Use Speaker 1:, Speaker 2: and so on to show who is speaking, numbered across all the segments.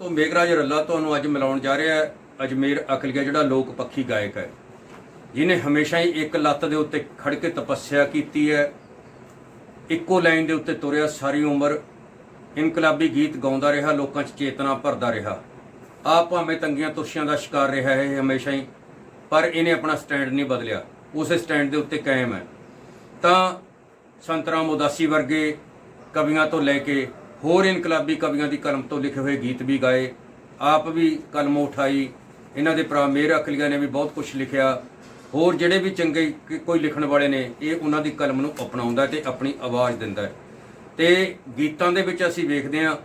Speaker 1: ਤੋਂ ਮੇਘਰਾਜ ਰੱਲਾ ਤੁਹਾਨੂੰ ਅੱਜ ਮਿਲਾਉਣ ਜਾ ਰਿਹਾ ਹੈ। ਅਜਮੇਰ ਅਕਲੀਆ ਜਿਹੜਾ ਲੋਕ ਪੱਖੀ ਗਾਇਕ ਹੈ ਜਿਨੇ ਹਮੇਸ਼ਾ ਹੀ ਇੱਕ ਲੱਤ ਦੇ ਉੱਤੇ ਖੜ ਕੇ ਤਪੱਸਿਆ ਕੀਤੀ ਹੈ। ਇੱਕੋ ਲਾਈਨ ਦੇ ਉੱਤੇ ਤੁਰਿਆ ਸਾਰੀ ਉਮਰ ਇਨਕਲਾਬੀ ਗੀਤ ਗਾਉਂਦਾ ਰਿਹਾ, ਲੋਕਾਂ 'ਚ ਚੇਤਨਾ ਭਰਦਾ ਰਿਹਾ। ਆਪ ਭਾਵੇਂ ਤੰਗੀਆਂ ਤੁਸ਼ੀਆਂ ਦਾ ਸ਼ਿਕਾਰ ਰਿਹਾ ਹੈ, ਇਹ ਹਮੇਸ਼ਾ ਹੀ, ਪਰ ਇਹਨੇ ਆਪਣਾ ਸਟੈਂਡ ਨਹੀਂ ਬਦਲਿਆ। ਉਸੇ ਸਟੈਂਡ ਦੇ ਉੱਤੇ ਕਾਇਮ ਹੈ। ਤਾਂ ਸੰਤਰਾਮ ਉਦਾਸੀ ਵਰਗੇ ਕਵੀਆਂ ਤੋਂ ਲੈ ਕੇ ਹੋਰ ਇਨਕਲਾਬੀ ਕਵੀਆਂ ਦੀ ਕਲਮ ਤੋਂ ਲਿਖੇ ਹੋਏ ਗੀਤ ਵੀ ਗਾਏ, ਆਪ ਵੀ ਕਲਮ ਉਠਾਈ, ਇਹਨਾਂ ਦੇ ਭਰਾ ਮੇਰ ਅਕਲੀਆਂ ਨੇ ਵੀ ਬਹੁਤ ਕੁਝ ਲਿਖਿਆ। ਹੋਰ ਜਿਹੜੇ ਵੀ ਚੰਗੇ ਕੋਈ ਲਿਖਣ ਵਾਲੇ ਨੇ, ਇਹ ਉਹਨਾਂ ਦੀ ਕਲਮ ਨੂੰ ਅਪਣਾਉਂਦਾ ਤੇ ਆਪਣੀ ਆਵਾਜ਼ ਦਿੰਦਾ ਹੈ। ਤੇ ਗੀਤਾਂ ਦੇ ਵਿੱਚ ਅਸੀਂ ਵੇਖਦੇ ਹਾਂ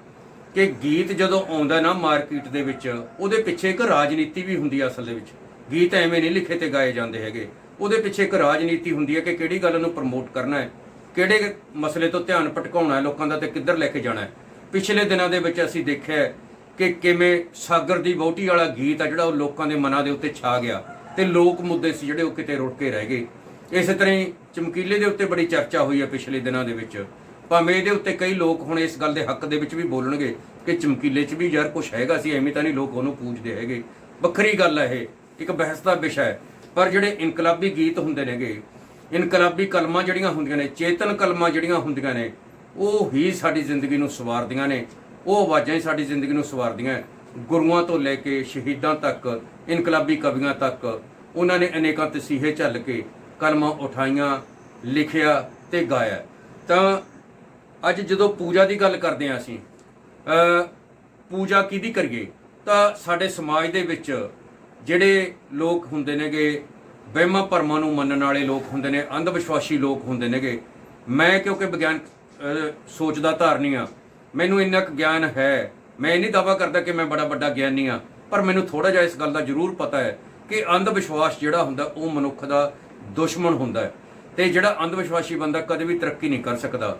Speaker 1: ਕਿ ਗੀਤ ਜਦੋਂ ਆਉਂਦਾ ਨਾ ਮਾਰਕੀਟ ਦੇ ਵਿੱਚ, ਉਹਦੇ ਪਿੱਛੇ ਇੱਕ ਰਾਜਨੀਤੀ ਵੀ ਹੁੰਦੀ ਹੈ ਅਸਲ ਦੇ ਵਿੱਚ। ਗੀਤ ਐਵੇਂ ਨਹੀਂ ਲਿਖੇ ਤੇ ਗਾਏ ਜਾਂਦੇ ਹੈਗੇ। ਉਹਦੇ ਪਿੱਛੇ ਇੱਕ ਰਾਜਨੀਤੀ ਹੁੰਦੀ ਹੈ ਕਿ ਕਿਹੜੀ ਗੱਲ ਨੂੰ ਪ੍ਰਮੋਟ ਕਰਨਾ ਹੈ? ਕਿਹੜੇ ਮਸਲੇ ਤੋਂ ਧਿਆਨ ਭਟਕਾਉਣਾ ਹੈ ਲੋਕਾਂ ਦਾ ਤੇ ਕਿੱਧਰ ਲੈ ਕੇ ਜਾਣਾ ਹੈ? ਪਿਛਲੇ ਦਿਨਾਂ ਦੇ ਵਿੱਚ ਅਸੀਂ ਦੇਖਿਆ ਕਿ ਕਿਵੇਂ ਸਾਗਰ ਦੀ ਵਹੁਟੀ ਵਾਲਾ ਗੀਤ ਆ ਜਿਹੜਾ ਉਹ ਲੋਕਾਂ ਦੇ ਮਨਾਂ ਦੇ ਉੱਤੇ ਛਾ ਗਿਆ ਤੇ ਲੋਕ ਮੁੱਦੇ ਸੀ ਜਿਹੜੇ ਉਹ ਕਿਤੇ ਰੁੜ ਕੇ ਰਹਿ ਗਏ। ਇਸੇ ਤਰ੍ਹਾਂ ਹੀ ਚਮਕੀਲੇ ਦੇ ਉੱਤੇ ਬੜੀ ਚਰਚਾ ਹੋਈ ਹੈ ਪਿਛਲੇ ਦਿਨਾਂ ਦੇ ਵਿੱਚ। ਭਾਵੇਂ ਇਹਦੇ ਉੱਤੇ ਕਈ ਲੋਕ ਹੁਣ ਇਸ ਗੱਲ ਦੇ ਹੱਕ ਦੇ ਵਿੱਚ ਵੀ ਬੋਲਣਗੇ ਕਿ ਚਮਕੀਲੇ 'ਚ ਵੀ ਯਾਰ ਕੁਝ ਹੈਗਾ ਸੀ, ਐਵੇਂ ਤਾਂ ਨਹੀਂ ਲੋਕ ਉਹਨੂੰ ਪੂਜਦੇ ਹੈਗੇ। ਵੱਖਰੀ ਗੱਲ ਹੈ ਇਹ, ਇੱਕ ਬਹਿਸ ਦਾ ਵਿਸ਼ਾ ਹੈ। ਪਰ ਜਿਹੜੇ ਇਨਕਲਾਬੀ ਗੀਤ ਹੁੰਦੇ ਨੇਗੇ ਇਨਕਲਾਬੀ ਕਲਮਾਂ ਜਿਹੜੀਆਂ ਹੁੰਦੀਆਂ ਨੇ, ਚੇਤਨ ਕਲਮਾਂ ਜਿਹੜੀਆਂ ਹੁੰਦੀਆਂ ਨੇ, ਉਹ ਹੀ ਸਾਡੀ ਜ਼ਿੰਦਗੀ ਨੂੰ ਸਵਾਰਦੀਆਂ ਨੇ। ਉਹ ਆਵਾਜ਼ਾਂ ਹੀ ਸਾਡੀ ਜ਼ਿੰਦਗੀ ਨੂੰ ਸਵਾਰਦੀਆਂ ਗੁਰੂਆਂ ਤੋਂ ਲੈ ਕੇ ਸ਼ਹੀਦਾਂ ਤੱਕ, ਇਨਕਲਾਬੀ ਕਵੀਆਂ ਤੱਕ, ਉਹਨਾਂ ਨੇ ਅਨੇਕਾਂ ਤਸੀਹੇ ਝੱਲ ਕੇ ਕਲਮਾਂ ਉਠਾਈਆਂ, ਲਿਖਿਆ ਤੇ ਗਾਇਆ। ਤਾਂ ਅੱਜ ਜਦੋਂ ਪੂਜਾ ਦੀ ਗੱਲ ਕਰਦੇ ਹਾਂ ਅਸੀਂ ਪੂਜਾ ਕਿਹਦੀ ਕਰੀਏ? ਤਾਂ ਸਾਡੇ ਸਮਾਜ ਦੇ ਵਿੱਚ ਜਿਹੜੇ ਲੋਕ ਹੁੰਦੇ ਨੇਗੇ ਵਹਿਮਾਂ ਭਰਮਾਂ ਨੂੰ ਮੰਨਣ ਵਾਲੇ ਲੋਕ ਹੁੰਦੇ ਨੇ ਅੰਧ ਵਿਸ਼ਵਾਸੀ ਲੋਕ ਹੁੰਦੇ ਨੇਗੇ। ਮੈਂ ਕਿਉਂਕਿ ਵਿਗਿਆਨ ਸੋਚ ਦਾ ਧਾਰਨੀ ਆ ਮੈਨੂੰ ਇੰਨਾ ਕੁ ਗਿਆਨ ਹੈ। ਮੈਂ ਇਹ ਨਹੀਂ ਦਾਵਾ ਕਰਦਾ ਕਿ ਮੈਂ ਬੜਾ ਵੱਡਾ ਗਿਆਨੀ ਆ ਪਰ ਮੈਨੂੰ ਥੋੜਾ ਜਿਹਾ ਇਸ ਗੱਲ ਦਾ ਜ਼ਰੂਰ ਪਤਾ ਹੈ ਕਿ ਅੰਧ ਵਿਸ਼ਵਾਸ ਜਿਹੜਾ ਹੁੰਦਾ, ਉਹ ਮਨੁੱਖ ਦਾ ਦੁਸ਼ਮਣ ਹੁੰਦਾ ਹੈ। ਤੇ ਜਿਹੜਾ ਅੰਧ ਵਿਸ਼ਵਾਸੀ ਬੰਦਾ ਕਦੇ ਵੀ ਤਰੱਕੀ ਨਹੀਂ ਕਰ ਸਕਦਾ।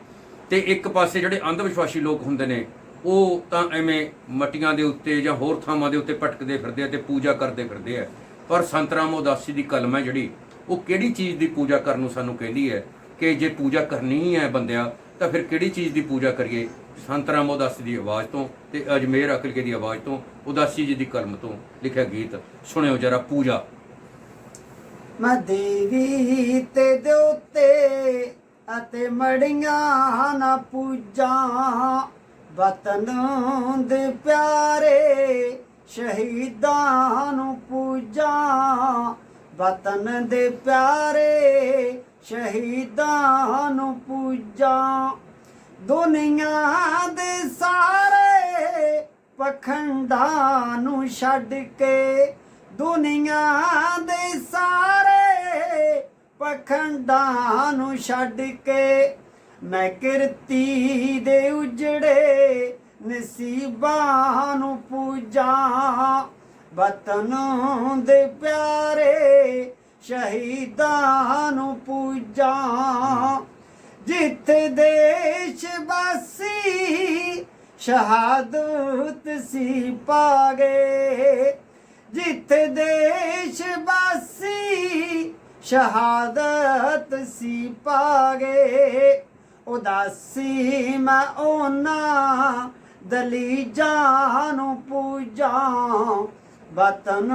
Speaker 1: ਤੇ ਇੱਕ ਪਾਸੇ ਜਿਹੜੇ ਅੰਧ ਵਿਸ਼ਵਾਸੀ ਲੋਕ ਹੁੰਦੇ ਨੇ, ਉਹ ਤਾਂ ਐਵੇਂ ਮਟੀਆਂ ਦੇ ਉੱਤੇ ਜਾਂ ਹੋਰ ਥਾਵਾਂ ਦੇ ਉੱਤੇ ਭਟਕਦੇ ਫਿਰਦੇ ਆ ਤੇ ਪੂਜਾ ਕਰਦੇ ਫਿਰਦੇ ਆ। ਪਰ ਸੰਤ ਰਾਮ ਉਦਾਸੀ ਦੀ ਕਲਮ ਹੈ ਜਿਹੜੀ, ਉਹ ਕਿਹੜੀ ਚੀਜ਼ ਦੀ ਪੂਜਾ ਕਰਨ ਨੂੰ ਸਾਨੂੰ ਕਹਿੰਦੀ ਹੈ ਕਿ ਜੇ ਪੂਜਾ ਕਰਨੀ ਹੀ ਹੈ ਬੰਦਿਆ, ਤਾਂ ਫਿਰ ਕਿਹੜੀ ਚੀਜ਼ ਦੀ ਪੂਜਾ ਕਰੀਏ? ਸੰਤ ਰਾਮ ਉਦਾਸੀ ਦੀ ਆਵਾਜ਼ ਤੋਂ ਤੇ ਅਜਮੇਰ ਅਕਲਕੇ ਦੀ ਆਵਾਜ਼ ਤੋਂ, ਉਦਾਸੀ ਜੀ ਦੀ ਕਲਮ ਤੋਂ ਲਿਖਿਆ ਗੀਤ। ਸੁਣਿਓ ਜਰਾ ਪੂਜਾ।
Speaker 2: ਮੈਂ ਦੇਵੀ ਤੇ ਦੇਵਤੇ ਅਤੇ ਮੜੀਆਂ ਨਾ ਪੂਜਾਂ, ਵਤਨ ਦੇ ਪਿਆਰੇ ਸ਼ਹੀਦਾਂ ਨੂੰ ਪੂਜਾ, ਵਤਨ ਦੇ ਪਿਆਰੇ ਸ਼ਹੀਦਾਂ ਨੂੰ ਪੂਜਾ। ਦੁਨੀਆ ਦੇ ਸਾਰੇ ਪਖੰਡਾਂ ਨੂੰ ਛੱਡ ਕੇ, ਦੁਨੀਆ ਦੇ ਸਾਰੇ ਪਖੰਡਾਂ ਨੂੰ ਛੱਡ ਕੇ, ਮੈਂ ਕਿਰਤੀ ਦੇ ਉਜੜੇ ਨਸੀਬਾਂ ਨੂੰ ਪੂਜਾਂ। ਵਤਨ ਦੇ ਪਿਆਰੇ ਸ਼ਹੀਦਾਂ ਨੂੰ ਪੂਜਾਂ। ਜਿੱਥੇ ਦੇਸ਼ ਵਾਸੀ ਸ਼ਹਾਦਤ ਸੀ ਪਾਗੇ। ਜਿੱਥੇ ਦੇਸ਼ ਬਸੀ ਸ਼ਹਾਦਤ ਸੀ ਪਾਗੇ। ਉਦਾਸੀ ਮੈਂ ਉਹਨਾਂ ਦਲੀਜਾਂ ਨੂੰ ਪੂਜਾਂ, ਵਤਨ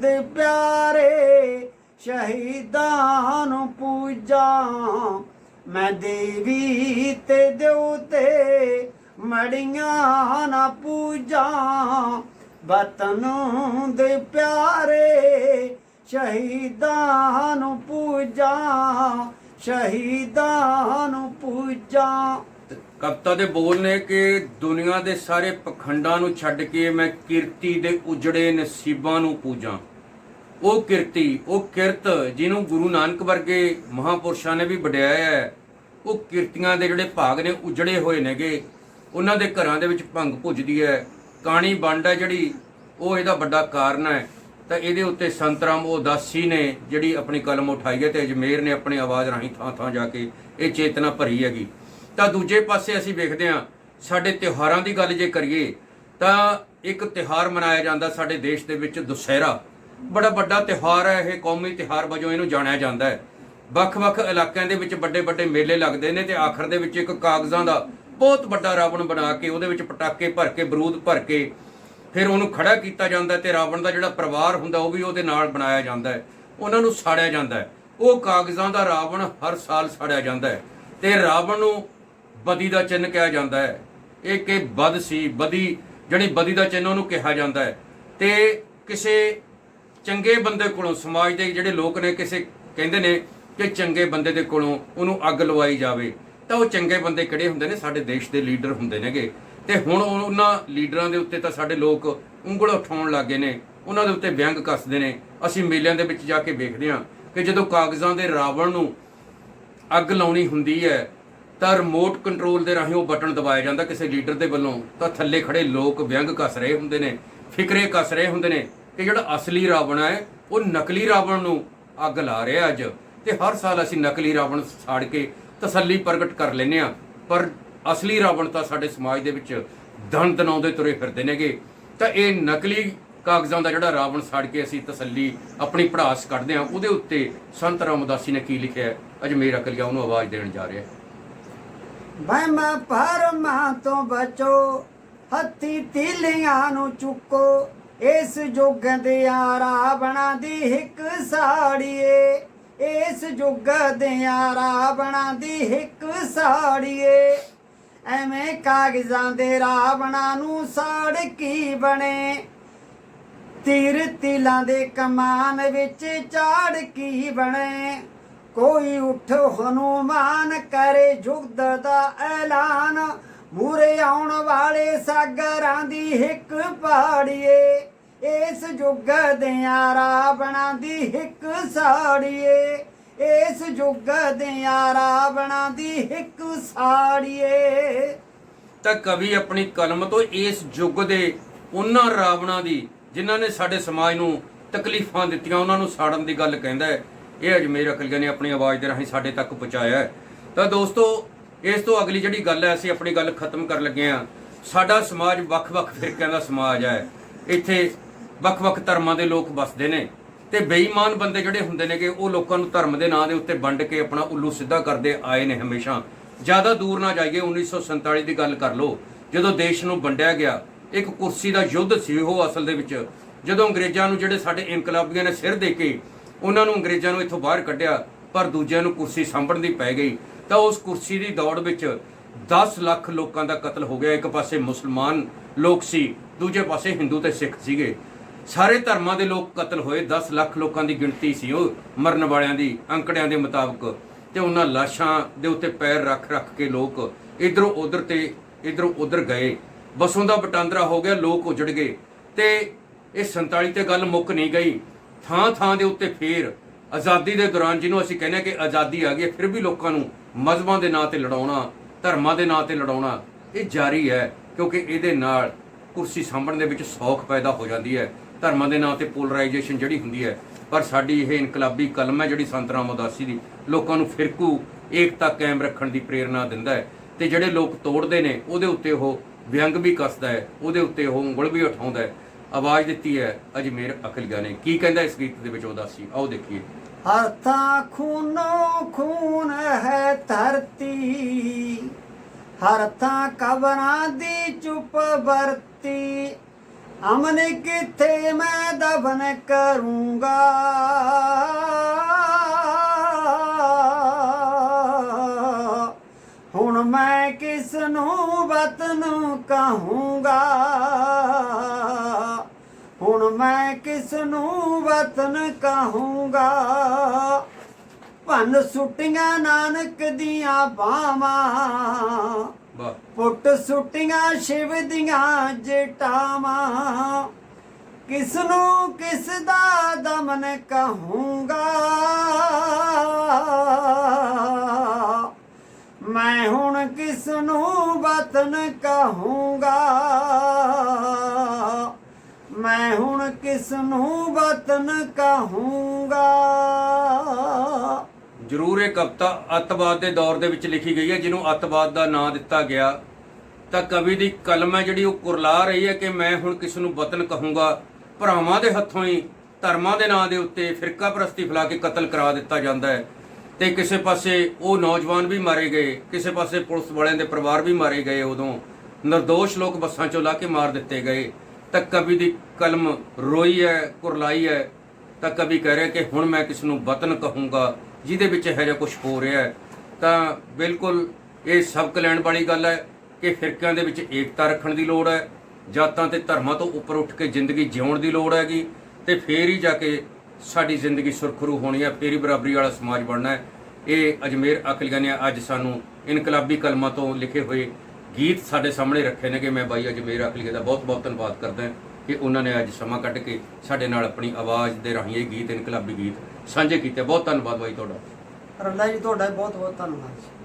Speaker 2: ਦੇ ਪਿਆਰੇ ਸ਼ਹੀਦਾਂ ਨੂੰ ਪੂਜਾਂ। ਮੈਂ ਦੇਵੀ ਤੇ ਦੇਵਤੇ ਮੜੀਆਂ ਨਾ ਪੂਜਾਂ, ਵਤਨ ਦੇ ਪਿਆਰੇ ਸ਼ਹੀਦਾਂ ਨੂੰ ਪੂਜਾਂ, ਸ਼ਹੀਦਾਂ ਨੂੰ ਪੂਜਾਂ।
Speaker 1: ਕਵਿਤਾ ਦੇ ਬੋਲ ਨੇ ਕਿ ਦੁਨੀਆ ਦੇ ਸਾਰੇ ਪਖੰਡਾਂ ਨੂੰ ਛੱਡ ਕੇ ਮੈਂ ਕਿਰਤੀ ਦੇ ਉਜੜੇ ਨਸੀਬਾਂ ਨੂੰ ਪੂਜਾਂ। ਉਹ ਕਿਰਤੀ, ਉਹ ਕਿਰਤ ਜਿਹਨੂੰ ਗੁਰੂ ਨਾਨਕ ਵਰਗੇ ਮਹਾਪੁਰਸ਼ਾਂ ਨੇ ਵੀ ਵਡਿਆਇਆ ਹੈ, ਉਹ ਕਿਰਤੀਆਂ ਦੇ ਜਿਹੜੇ ਭਾਗ ਨੇ ਉਜੜੇ ਹੋਏ ਨੇਗੇ, ਉਹਨਾਂ ਦੇ ਘਰਾਂ ਦੇ ਵਿੱਚ ਭੰਗ ਭੁੱਜਦੀ ਹੈ, ਕਾਣੀ ਵੰਡ ਹੈ ਜਿਹੜੀ ਉਹ ਇਹਦਾ ਵੱਡਾ ਕਾਰਨ ਹੈ। ਤਾਂ ਇਹਦੇ ਉੱਤੇ ਸੰਤਰਾਮ ਉਦਾਸੀ ਨੇ ਜਿਹੜੀ ਆਪਣੀ ਕਲਮ ਉਠਾਈ ਹੈ ਤੇ ਅਜਮੇਰ ਨੇ ਆਪਣੀ ਆਵਾਜ਼ ਰਾਹੀਂ ਥਾਂ ਥਾਂ ਜਾ ਕੇ ਇਹ ਚੇਤਨਾ ਭਰੀ ਹੈਗੀ। ਤਾਂ ਦੂਜੇ ਪਾਸੇ ਅਸੀਂ ਵੇਖਦੇ ਹਾਂ, ਸਾਡੇ ਤਿਉਹਾਰਾਂ ਦੀ ਗੱਲ ਜੇ ਕਰੀਏ, ਤਾਂ ਇੱਕ ਤਿਉਹਾਰ ਮਨਾਇਆ ਜਾਂਦਾ ਸਾਡੇ ਦੇਸ਼ ਦੇ ਵਿੱਚ, ਦੁਸਹਿਰਾ। ਬੜਾ ਵੱਡਾ ਤਿਉਹਾਰ ਹੈ, ਇਹ ਕੌਮੀ ਤਿਉਹਾਰ ਵਜੋਂ ਇਹਨੂੰ ਜਾਣਿਆ ਜਾਂਦਾ ਹੈ। ਵੱਖ-ਵੱਖ ਇਲਾਕਿਆਂ ਦੇ ਵਿੱਚ ਵੱਡੇ-ਵੱਡੇ ਮੇਲੇ ਲੱਗਦੇ ਨੇ ਤੇ ਆਖਰ ਦੇ ਵਿੱਚ ਇੱਕ ਕਾਗਜ਼ਾਂ ਦਾ ਬਹੁਤ ਵੱਡਾ ਰਾਵਣ ਬਣਾ ਕੇ, ਉਹਦੇ ਵਿੱਚ ਪਟਾਕੇ ਭਰ ਕੇ, ਬਰੂਦ ਭਰ ਕੇ, ਫਿਰ ਉਹਨੂੰ ਖੜਾ ਕੀਤਾ ਜਾਂਦਾ ਹੈ ਤੇ ਰਾਵਣ ਦਾ ਜਿਹੜਾ ਪਰਿਵਾਰ ਹੁੰਦਾ, ਉਹ ਵੀ ਉਹਦੇ ਨਾਲ ਬਣਾਇਆ ਜਾਂਦਾ ਹੈ। ਉਹਨਾਂ ਨੂੰ ਸਾੜਿਆ ਜਾਂਦਾ ਹੈ। ਉਹ ਕਾਗਜ਼ਾਂ ਦਾ ਰਾਵਣ ਹਰ ਸਾਲ ਸਾੜਿਆ ਜਾਂਦਾ ਹੈ। ਤੇ ਰਾਵਣ ਨੂੰ ਬਦੀ ਦਾ ਚਿੰਨ ਕਿਹਾ ਜਾਂਦਾ ਹੈ। ਇਹ ਕਿ ਬਦ ਸੀ, ਬਦੀ ਜਿਹੜੀ ਬਦੀ ਦਾ ਚਿੰਨ ਉਹਨੂੰ ਕਿਹਾ ਜਾਂਦਾ ਹੈ। ਤੇ ਕਿਸੇ ਚੰਗੇ ਬੰਦੇ ਕੋਲੋਂ, ਸਮਾਜ ਦੇ ਜਿਹੜੇ ਲੋਕ ਨੇ, ਕਿਸੇ ਕਹਿੰਦੇ ਨੇ ਕਿ ਚੰਗੇ ਬੰਦੇ ਦੇ ਕੋਲੋਂ ਉਹਨੂੰ ਅੱਗ ਲਵਾਈ ਜਾਵੇ, ਤਾਂ ਉਹ ਚੰਗੇ ਬੰਦੇ ਕਿਹੜੇ ਹੁੰਦੇ ਨੇ? ਸਾਡੇ ਦੇਸ਼ ਦੇ ਲੀਡਰ ਹੁੰਦੇ ਨੇਗੇ। ਤੇ ਹੁਣ ਉਹਨਾਂ ਲੀਡਰਾਂ ਦੇ ਉੱਤੇ ਤਾਂ ਸਾਡੇ ਲੋਕ ਉਂਗਲ ਉਠਾਉਣ ਲੱਗੇ ਨੇ। ਉਹਨਾਂ ਦੇ ਉੱਤੇ ਵਿਅੰਗ ਕੱਸਦੇ ਨੇ। ਅਸੀਂ ਮੇਲਿਆਂ ਦੇ ਵਿੱਚ ਜਾ ਕੇ ਵੇਖਦੇ ਹਾਂ ਕਿ ਜਦੋਂ ਕਾਗਜ਼ਾਂ ਦੇ ਰਾਵਣ ਨੂੰ ਅੱਗ ਲਾਉਣੀ ਹੁੰਦੀ ਹੈ ਤਾਂ ਰਿਮੋਟ ਕੰਟਰੋਲ ਦੇ ਰਾਹੀਂ ਉਹ ਬਟਨ ਦਬਾਇਆ ਜਾਂਦਾ ਕਿਸੇ ਲੀਡਰ ਦੇ ਵੱਲੋਂ। ਤਾਂ ਥੱਲੇ ਖੜੇ ਲੋਕ ਵਿਅੰਗ ਕੱਸ ਰਹੇ ਹੁੰਦੇ ਨੇ, ਫਿਕਰੇ ਕੱਸ ਰਹੇ ਹੁੰਦੇ ਨੇ। ਕਿ ਜਿਹੜਾ ਅਸਲੀ ਰਾਵਣ ਹੈ, ਉਹ ਨਕਲੀ ਰਾਵਣ ਨੂੰ ਅੱਗ ਲਾ ਰਿਹਾ ਅੱਜ। ਤੇ ਹਰ ਸਾਲ ਅਸੀਂ ਨਕਲੀ ਰਾਵਣ ਸਾੜ ਕੇ ਤਸੱਲੀ ਪ੍ਰਗਟ ਕਰ ਲੈਨੇ ਆ ਪਰ ਅਸਲੀ ਰਾਵਣ ਤਾਂ ਸਾਡੇ ਸਮਾਜ ਦੇ ਵਿੱਚ ਦਨ ਦਨਾਉਂਦੇ ਤੁਰੇ ਫਿਰਦੇ ਨੇਗੇ। ਤਾਂ ਇਹ ਨਕਲੀ ਕਾਗਜ਼ਾਂ ਦਾ ਜਿਹੜਾ ਰਾਵਣ ਸਾੜ ਕੇ ਅਸੀਂ ਤਸੱਲੀ ਆਪਣੀ ਪੜਾਸ ਕੱਢਦੇ ਹਾਂ, ਉਹਦੇ ਉੱਤੇ ਸੰਤ ਰਾਮਦਾਸੀ ਨੇ ਕੀ ਲਿਖਿਆ ਹੈ? ਅਜਮੇਰ ਅਕਲੀਆ ਉਹਨੂੰ ਆਵਾਜ਼ ਦੇਣ ਜਾ ਰਿਹਾ ਹੈ।
Speaker 2: ਵਹਿਮ ਭਰਮਾਂ ਤੋਂ ਬਚੋ, ਹੱਥੀ ਤੀਲੀਆਂ ਨੂੰ ਚੁੱਕੋ, ਇਸ ਜੁਗ ਦਿਆਂ ਰਾਵਣਾ ਦੀ ਇੱਕ ਸਾੜੀਏ, ਇਸ ਜੁਗ ਦਿਆਂ ਰਾਵਣਾ ਦੀ ਇੱਕ ਸਾੜੀਏ। ਐਵੇਂ ਕਾਗਜ਼ਾਂ ਦੇ ਰਾਵਣਾ ਨੂੰ ਸਾੜ ਕੀ ਬਣੇ? ਤੀਰ ਤਿਲਾਂ ਦੇ ਕਮਾਨ ਵਿੱਚ ਝਾੜ ਕੀ ਬਣੇ? ਕੋਈ ਉਠ ਹਨੂਮਾਨ ਕਰੇ ਜੁਗਦ ਦਾ ਐਲਾਨ। ਮੂਰੇ ਆਉਣ ਵਾਲੇ ਸਾਗਰਾਂ ਦੀ ਹਿੱਕ ਪਾੜੀਏ ਇਸ ਜੁਗ ਦਿਆਂ ਰਾਵਣਾ ਦੀ ਇੱਕ ਸਾੜੀਏ, ਇਸ ਜੁਗ ਦਿਆਂ ਰਾਵਣਾ ਦੀ ਹਿੱਕ ਸਾੜੀਏ।
Speaker 1: ਤਾਂ ਕਵੀ ਆਪਣੀ ਕਲਮ ਤੋਂ ਇਸ ਯੁੱਗ ਦੇ ਉਹਨਾਂ ਰਾਵਣਾਂ ਦੀ, ਜਿਨ੍ਹਾਂ ਨੇ ਸਾਡੇ ਸਮਾਜ ਨੂੰ ਤਕਲੀਫਾਂ ਦਿੱਤੀਆਂ, ਉਹਨਾਂ ਨੂੰ ਸਾੜਨ ਦੀ ਗੱਲ ਕਹਿੰਦਾ ਹੈ। ਇਹ ਅਜਮੇਰ ਅਕਲੀਆ ਨੇ ਆਪਣੀ ਆਵਾਜ਼ ਦੇ ਰਾਹੀਂ ਸਾਡੇ ਤੱਕ ਪਹੁੰਚਾਇਆ ਹੈ। ਤਾਂ ਦੋਸਤੋ, ਇਸ ਤੋਂ ਅਗਲੀ ਜਿਹੜੀ ਗੱਲ ਹੈ, ਅਸੀਂ ਆਪਣੀ ਗੱਲ ਖਤਮ ਕਰਨ ਲੱਗੇ ਹਾਂ। ਸਾਡਾ ਸਮਾਜ ਵੱਖ-ਵੱਖ ਫਿਰਕਿਆਂ ਦਾ ਸਮਾਜ ਹੈ। ਇੱਥੇ ਵੱਖ-ਵੱਖ ਧਰਮਾਂ ਦੇ ਲੋਕ ਵੱਸਦੇ ਨੇ ਤੇ ਬੇਈਮਾਨ ਬੰਦੇ ਜਿਹੜੇ ਹੁੰਦੇ ਨੇਗੇ, ਉਹ ਲੋਕਾਂ ਨੂੰ ਧਰਮ ਦੇ ਨਾਂ ਦੇ ਉੱਤੇ ਵੰਡ ਕੇ ਆਪਣਾ ਉੱਲੂ ਸਿੱਧਾ ਕਰਦੇ ਆਏ ਨੇ ਹਮੇਸ਼ਾ। ਜ਼ਿਆਦਾ ਦੂਰ ਨਾ ਜਾਈਏ 1947 ਦੀ ਗੱਲ ਕਰ ਲਓ। ਜਦੋਂ ਦੇਸ਼ ਨੂੰ ਵੰਡਿਆ ਗਿਆ, ਇੱਕ ਕੁਰਸੀ ਦਾ ਯੁੱਧ ਸੀ ਉਹ ਅਸਲ ਦੇ ਵਿੱਚ। ਜਦੋਂ ਅੰਗਰੇਜ਼ਾਂ ਨੂੰ ਜਿਹੜੇ ਸਾਡੇ ਇਨਕਲਾਬੀਆਂ ਨੇ ਸਿਰ ਦੇ ਕੇ ਉਹਨਾਂ ਨੂੰ ਅੰਗਰੇਜ਼ਾਂ ਨੂੰ ਇੱਥੋਂ ਬਾਹਰ ਕੱਢਿਆ, ਪਰ ਦੂਜਿਆਂ ਨੂੰ ਕੁਰਸੀ ਸਾਂਭਣ ਦੀ ਪੈ ਗਈ। ਤਾਂ ਉਸ ਕੁਰਸੀ ਦੀ ਦੌੜ ਵਿੱਚ 10 ਲੱਖ ਲੋਕਾਂ ਦਾ ਕਤਲ ਹੋ ਗਿਆ। ਇੱਕ ਪਾਸੇ ਮੁਸਲਮਾਨ ਲੋਕ ਸੀ, ਦੂਜੇ ਪਾਸੇ ਹਿੰਦੂ ਤੇ ਸਿੱਖ ਸੀਗੇ। ਸਾਰੇ ਧਰਮਾਂ ਦੇ ਲੋਕ ਕਤਲ ਹੋਏ। 10 ਲੱਖ ਲੋਕਾਂ ਦੀ ਗਿਣਤੀ ਸੀ ਉਹ, ਮਰਨ ਵਾਲਿਆਂ ਦੀ, ਅੰਕੜਿਆਂ ਦੇ ਮੁਤਾਬਕ। ਤੇ ਉਹਨਾਂ ਲਾਸ਼ਾਂ ਦੇ ਉੱਤੇ ਪੈਰ ਰੱਖ ਰੱਖ ਕੇ ਲੋਕ ਇਧਰੋਂ ਉਧਰ ਤੇ ਇਧਰੋਂ ਉਧਰ ਗਏ। ਬਸੋਂ ਦਾ ਵਟਾਂਦਰਾ ਹੋ ਗਿਆ, ਲੋਕ ਉਜੜ ਗਏ। ਤੇ ਇਹ 47 ਤੇ ਗੱਲ ਮੁੱਕ ਨਹੀਂ ਗਈ। ਥਾਂ ਥਾਂ ਦੇ ਉੱਤੇ ਫੇਰ ਆਜ਼ਾਦੀ ਦੇ ਦੌਰਾਨ ਜਿਹਨੂੰ ਅਸੀਂ ਕਹਿੰਦੇ ਹਾਂ ਕਿ ਆਜ਼ਾਦੀ ਆ ਗਈ ਹੈ, ਫਿਰ ਵੀ ਲੋਕਾਂ ਨੂੰ ਮਜ਼ਹਬਾਂ ਦੇ ਨਾਂ ਤੇ ਲੜਾਉਣਾ ਧਰਮਾਂ ਦੇ ਨਾਂ ਤੇ ਲੜਾਉਣਾ ਇਹ ਜਾਰੀ ਹੈ ਕਿਉਂਕਿ ਇਹਦੇ ਨਾਲ ਕੁਰਸੀ ਸਾਂਭਣ ਦੇ ਵਿੱਚ ਸੌਖ ਪੈਦਾ ਹੋ ਜਾਂਦੀ ਹੈ। ਧਰਮਾਂ ਦੇ ਨਾਂ ਤੇ ਪੋਲਰਾਈਜੇਸ਼ਨ ਜਿਹੜੀ ਹੁੰਦੀ ਹੈ ਪਰ ਸਾਡੀ ਇਹ ਇਨਕਲਾਬੀ ਕਲਮ ਹੈ ਜਿਹੜੀ ਸੰਤ ਰਾਮ ਉਦਾਸੀ ਦੀ ਲੋਕਾਂ ਨੂੰ ਫਿਰਕੂ ਏਕਤਾ ਕਾਇਮ ਰੱਖਣ ਦੀ ਪ੍ਰੇਰਣਾ ਦਿੰਦਾ ਹੈ। ਤੇ ਜਿਹੜੇ ਲੋਕ ਤੋੜਦੇ ਨੇ ਉਹਦੇ ਉੱਤੇ ਉਹ ਵਿਅੰਗ ਵੀ ਕੱਸਦਾ ਹੈ ਉਹਦੇ ਉੱਤੇ ਉਹ ਉਂਗਲ ਵੀ ਉਠਾਉਂਦਾ ਹੈ। ਆਵਾਜ਼ ਦਿੱਤੀ ਹੈ, ਅਜਮੇਰ ਅਕਲੀਆ ਨੇ। ਕੀ ਕਹਿੰਦਾ ਇਸ ਗੀਤ ਦੇ ਵਿੱਚ ਉਦਾਸੀ? ਆਓ ਦੇਖੀਏ।
Speaker 2: ਹਰ ਥਾਂ ਖੂਨੋ ਖੂਨ ਹੈ ਧਰਤੀ ਹਰ ਥਾਂ ਕਬਰਾਂ ਦੀ ਚੁੱਪ ਵਰਤੀ। ਅਮਨ ਕਿੱਥੇ ਮੈਂ ਦਫਨ ਕਰੂੰਗਾ? ਹੁਣ ਮੈਂ ਕਿਸ ਨੂੰ ਵਤਨ ਕਹੂੰਗਾ? ਕਿਸ ਨੂੰ ਵਤਨ ਕਹੂੰਗਾ? ਭੰਨ ਸੁੱਟੀਆਂ ਨਾਨਕ ਦੀਆਂ ਬਾਵਾਂ ਪੁੱਟ ਸੁੱਟੀਆਂ ਸ਼ਿਵ ਦੀਆਂ ਜਟਾਵਾਂ ਕਿਸ ਨੂੰ ਕਿਸ ਦਾ ਦਮਨ ਕਹੂੰਗਾ? ਮੈਂ ਹੁਣ ਕਿਸ ਨੂੰ ਵਤਨ ਕਹੂੰਗਾ? ਮੈਂ ਹੁਣ ਕਿਸ ਨੂੰ ਵਤਨ ਕਹੂੰਗਾ?
Speaker 1: ਜ਼ਰੂਰ ਇਹ ਕਵਿਤਾ ਅੱਤਵਾਦ ਦੇ ਦੌਰ ਦੇ ਵਿੱਚ ਲਿਖੀ ਗਈ ਹੈ, ਜਿਹਨੂੰ ਅੱਤਵਾਦ ਦਾ ਨਾਂ ਦਿੱਤਾ ਗਿਆ। ਤਾਂ ਕਵੀ ਦੀ ਕਲਮ ਹੈ ਜਿਹੜੀ ਉਹ ਕੁਰਲਾ ਰਹੀ ਹੈ ਕਿ ਮੈਂ ਹੁਣ ਕਿਸ ਨੂੰ ਵਤਨ ਕਹੂੰਗਾ। ਭਰਾਵਾਂ ਦੇ ਹੱਥੋਂ ਹੀ ਧਰਮਾਂ ਦੇ ਨਾਂ ਦੇ ਉੱਤੇ ਫਿਰਕਾ ਪ੍ਰਸਤੀ ਫੈਲਾ ਕੇ ਕਤਲ ਕਰਾ ਦਿੱਤਾ ਜਾਂਦਾ ਹੈ। ਤੇ ਕਿਸੇ ਪਾਸੇ ਉਹ ਨੌਜਵਾਨ ਵੀ ਮਾਰੇ ਗਏ, ਕਿਸੇ ਪਾਸੇ ਪੁਲਿਸ ਵਾਲਿਆਂ ਦੇ ਪਰਿਵਾਰ ਵੀ ਮਾਰੇ ਗਏ ਉਦੋਂ। ਨਿਰਦੋਸ਼ ਲੋਕ ਬੱਸਾਂ ਚੋਂ ਲਾ ਕੇ ਮਾਰ ਦਿੱਤੇ ਗਏ। ਤਾਂ ਕਵੀ ਦੀ ਕਲਮ ਰੋਈ ਹੈ, ਕੁਰਲਾਈ ਹੈ, ਤਾਂ ਕਵੀ ਕਹਿ ਰਿਹਾ ਕਿ ਹੁਣ ਮੈਂ ਕਿਸ ਨੂੰ ਵਤਨ ਕਹੂੰਗਾ, ਜਿਹਦੇ ਵਿੱਚ ਇਹੋ ਜਿਹਾ ਕੁਝ ਹੋ ਰਿਹਾ ਹੈ। ਤਾਂ ਬਿਲਕੁਲ ਇਹ ਸਬਕ ਲੈਣ ਵਾਲੀ ਗੱਲ ਹੈ ਕਿ ਫਿਰਕਿਆਂ ਦੇ ਵਿੱਚ ਏਕਤਾ ਰੱਖਣ ਦੀ ਲੋੜ ਹੈ, ਜਾਤਾਂ ਤੇ ਧਰਮਾਂ ਤੋਂ ਉੱਪਰ ਉੱਠ ਕੇ ਜ਼ਿੰਦਗੀ ਜਿਉਣ ਦੀ ਲੋੜ ਹੈਗੀ, ਤੇ ਫੇਰ ਹੀ ਜਾ ਕੇ ਸਾਡੀ ਜ਼ਿੰਦਗੀ ਸੁਰਖਰੂ ਹੋਣੀ ਹੈ, ਫੇਰ ਹੀ ਬਰਾਬਰੀ ਵਾਲਾ ਸਮਾਜ ਬਣਨਾ ਹੈ। ਇਹ ਅਜਮੇਰ ਅਕਲੀਆਂ ਨੇ ਅੱਜ ਸਾਨੂੰ ਇਨਕਲਾਬੀ ਕਲਮਾਂ ਤੋਂ ਲਿਖੇ ਹੋਏ ਗੀਤ ਸਾਡੇ ਸਾਹਮਣੇ ਰੱਖੇ ਨੇ ਕਿ ਮੈਂ ਬਾਈ ਅਜਮੇਰ ਅਕਲੀਆਂ ਦਾ ਬਹੁਤ ਬਹੁਤ ਧੰਨਵਾਦ ਕਰਦਾ ਕਿ ਉਹਨਾਂ ਨੇ ਅੱਜ ਸਮਾਂ ਕੱਢ ਕੇ ਸਾਡੇ ਨਾਲ ਆਪਣੀ ਆਵਾਜ਼ ਦੇ ਰਾਹੀਂ ਇਹ ਗੀਤ, ਇਨਕਲਾਬੀ ਗੀਤ ਸਾਂਝੇ ਕੀਤੇ। ਬਹੁਤ ਧੰਨਵਾਦ ਬਾਈ ਤੁਹਾਡਾ।
Speaker 2: ਰੱਲਾ ਜੀ, ਤੁਹਾਡਾ ਬਹੁਤ ਬਹੁਤ ਧੰਨਵਾਦ ਜੀ।